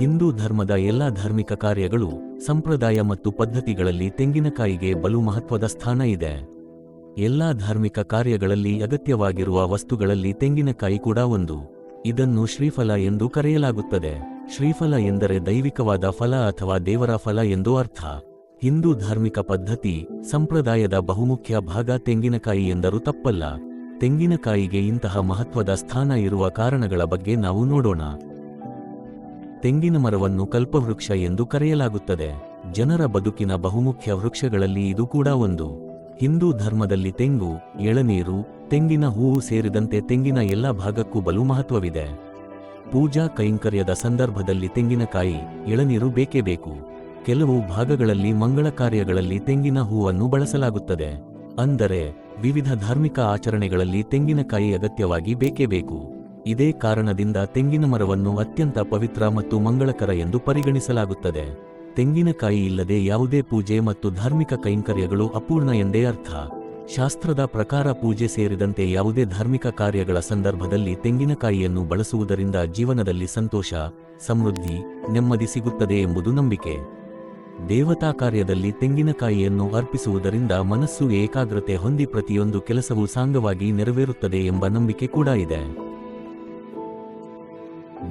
ಹಿಂದೂ ಧರ್ಮದ ಎಲ್ಲಾ ಧಾರ್ಮಿಕ ಕಾರ್ಯಗಳು, ಸಂಪ್ರದಾಯ ಮತ್ತು ಪದ್ಧತಿಗಳಲ್ಲಿ ತೆಂಗಿನಕಾಯಿಗೆ ಬಲು ಮಹತ್ವದ ಸ್ಥಾನ ಇದೆ. ಎಲ್ಲಾ ಧಾರ್ಮಿಕ ಕಾರ್ಯಗಳಲ್ಲಿ ಅಗತ್ಯವಾಗಿರುವ ವಸ್ತುಗಳಲ್ಲಿ ತೆಂಗಿನಕಾಯಿ ಕೂಡ ಒಂದು. ಇದನ್ನು ಶ್ರೀಫಲ ಎಂದು ಕರೆಯಲಾಗುತ್ತದೆ. ಶ್ರೀಫಲ ಎಂದರೆ ದೈವಿಕವಾದ ಫಲ ಅಥವಾ ದೇವರ ಫಲ ಎಂದು ಅರ್ಥ. ಹಿಂದೂ ಧಾರ್ಮಿಕ ಪದ್ಧತಿ, ಸಂಪ್ರದಾಯದ ಬಹುಮುಖ್ಯ ಭಾಗ ತೆಂಗಿನಕಾಯಿ ಎಂದರೂ ತಪ್ಪಲ್ಲ. ತೆಂಗಿನಕಾಯಿಗೆ ಇಂತಹ ಮಹತ್ವದ ಸ್ಥಾನ ಇರುವ ಕಾರಣಗಳ ಬಗ್ಗೆ ನಾವು ನೋಡೋಣ. ತೆಂಗಿನ ಮರವನ್ನು ಕಲ್ಪವೃಕ್ಷ ಎಂದು ಕರೆಯಲಾಗುತ್ತದೆ. ಜನರ ಬದುಕಿನ ಬಹುಮುಖ್ಯ ವೃಕ್ಷಗಳಲ್ಲಿ ಇದು ಕೂಡ ಒಂದು. ಹಿಂದೂ ಧರ್ಮದಲ್ಲಿ ತೆಂಗು, ಎಳನೀರು, ತೆಂಗಿನ ಹೂವು ಸೇರಿದಂತೆ ತೆಂಗಿನ ಎಲ್ಲ ಭಾಗಕ್ಕೂ ಬಲು ಮಹತ್ವವಿದೆ. ಪೂಜಾ ಕೈಂಕರ್ಯದ ಸಂದರ್ಭದಲ್ಲಿ ತೆಂಗಿನಕಾಯಿ, ಎಳನೀರು ಬೇಕೇ ಬೇಕು. ಕೆಲವು ಭಾಗಗಳಲ್ಲಿ ಮಂಗಳ ಕಾರ್ಯಗಳಲ್ಲಿ ತೆಂಗಿನ ಹೂವನ್ನು ಬಳಸಲಾಗುತ್ತದೆ. ಅಂದರೆ ವಿವಿಧ ಧಾರ್ಮಿಕ ಆಚರಣೆಗಳಲ್ಲಿ ತೆಂಗಿನಕಾಯಿ ಅಗತ್ಯವಾಗಿ ಬೇಕೇ ಬೇಕು. ಇದೇ ಕಾರಣದಿಂದ ತೆಂಗಿನ ಮರವನ್ನು ಅತ್ಯಂತ ಪವಿತ್ರ ಮತ್ತು ಮಂಗಳಕರ ಎಂದು ಪರಿಗಣಿಸಲಾಗುತ್ತದೆ. ತೆಂಗಿನಕಾಯಿ ಇಲ್ಲದೆ ಯಾವುದೇ ಪೂಜೆ ಮತ್ತು ಧಾರ್ಮಿಕ ಕೈಂಕರ್ಯಗಳು ಅಪೂರ್ಣ ಎಂದೇ ಅರ್ಥ. ಶಾಸ್ತ್ರದ ಪ್ರಕಾರ ಪೂಜೆ ಸೇರಿದಂತೆ ಯಾವುದೇ ಧಾರ್ಮಿಕ ಕಾರ್ಯಗಳ ಸಂದರ್ಭದಲ್ಲಿ ತೆಂಗಿನಕಾಯಿಯನ್ನು ಬಳಸುವುದರಿಂದ ಜೀವನದಲ್ಲಿ ಸಂತೋಷ, ಸಮೃದ್ಧಿ, ನೆಮ್ಮದಿ ಸಿಗುತ್ತದೆ ಎಂಬುದು ನಂಬಿಕೆ. ದೇವತಾ ಕಾರ್ಯದಲ್ಲಿ ತೆಂಗಿನಕಾಯಿಯನ್ನು ಅರ್ಪಿಸುವುದರಿಂದ ಮನಸ್ಸು ಏಕಾಗ್ರತೆ ಹೊಂದಿ ಪ್ರತಿಯೊಂದು ಕೆಲಸವೂ ಸಾಂಗವಾಗಿ ನೆರವೇರುತ್ತದೆ ಎಂಬ ನಂಬಿಕೆ ಕೂಡ ಇದೆ.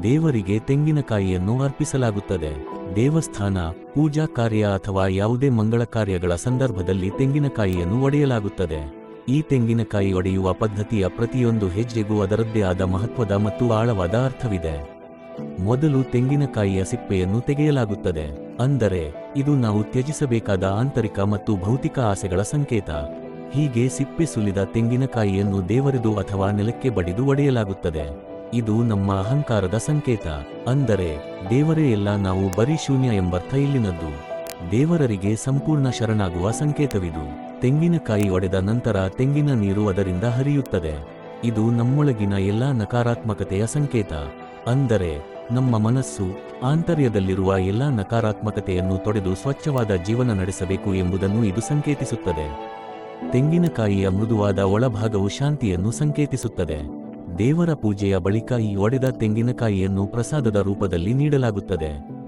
ದೇವರಿಗೆ ತೆಂಗಿನಕಾಯಿಯನ್ನು ಅರ್ಪಿಸಲಾಗುತ್ತದೆ. ದೇವಸ್ಥಾನ, ಪೂಜಾ ಕಾರ್ಯ ಅಥವಾ ಯಾವುದೇ ಮಂಗಳ ಕಾರ್ಯಗಳ ಸಂದರ್ಭದಲ್ಲಿ ತೆಂಗಿನಕಾಯಿಯನ್ನು ಒಡೆಯಲಾಗುತ್ತದೆ. ಈ ತೆಂಗಿನಕಾಯಿ ಒಡೆಯುವ ಪದ್ಧತಿಯ ಪ್ರತಿಯೊಂದು ಹೆಜ್ಜೆಗೂ ಅದರದ್ದೇ ಆದ ಮಹತ್ವದ ಮತ್ತು ಆಳವಾದ ಅರ್ಥವಿದೆ. ಮೊದಲು ತೆಂಗಿನಕಾಯಿಯ ಸಿಪ್ಪೆಯನ್ನು ತೆಗೆಯಲಾಗುತ್ತದೆ. ಅಂದರೆ, ಇದು ನಾವು ತ್ಯಜಿಸಬೇಕಾದ ಆಂತರಿಕ ಮತ್ತು ಭೌತಿಕ ಆಸೆಗಳ ಸಂಕೇತ. ಹೀಗೆ ಸಿಪ್ಪೆ ಸುಲಿದ ತೆಂಗಿನಕಾಯಿಯನ್ನು ದೇವರೆದು ಅಥವಾ ನೆಲಕ್ಕೆ ಬಡಿದು ಒಡೆಯಲಾಗುತ್ತದೆ. ಇದು ನಮ್ಮ ಅಹಂಕಾರದ ಸಂಕೇತ. ಅಂದರೆ, ದೇವರೇ ಎಲ್ಲ ನಾವು ಬರೀ ಶೂನ್ಯ ಎಂಬರ್ಥ ಇಲ್ಲಿನದ್ದು. ದೇವರರಿಗೆ ಸಂಪೂರ್ಣ ಶರಣಾಗುವ ಸಂಕೇತವಿದು. ತೆಂಗಿನಕಾಯಿ ಒಡೆದ ನಂತರ ತೆಂಗಿನ ನೀರು ಅದರಿಂದ ಹರಿಯುತ್ತದೆ. ಇದು ನಮ್ಮೊಳಗಿನ ಎಲ್ಲಾ ನಕಾರಾತ್ಮಕತೆಯ ಸಂಕೇತ. ಅಂದರೆ, ನಮ್ಮ ಮನಸ್ಸು ಆಂತರ್ಯದಲ್ಲಿರುವ ಎಲ್ಲಾ ನಕಾರಾತ್ಮಕತೆಯನ್ನು ತೊಡೆದು ಸ್ವಚ್ಛವಾದ ಜೀವನ ನಡೆಸಬೇಕು ಎಂಬುದನ್ನು ಇದು ಸಂಕೇತಿಸುತ್ತದೆ. ತೆಂಗಿನಕಾಯಿಯ ಮೃದುವಾದ ಒಳಭಾಗವು ಶಾಂತಿಯನ್ನು ಸಂಕೇತಿಸುತ್ತದೆ. ದೇವರ ಪೂಜೆಯ ಬಳಿಕ ಈ ಒಡೆದ ತೆಂಗಿನಕಾಯಿಯನ್ನು ಪ್ರಸಾದದ ರೂಪದಲ್ಲಿ ನೀಡಲಾಗುತ್ತದೆ.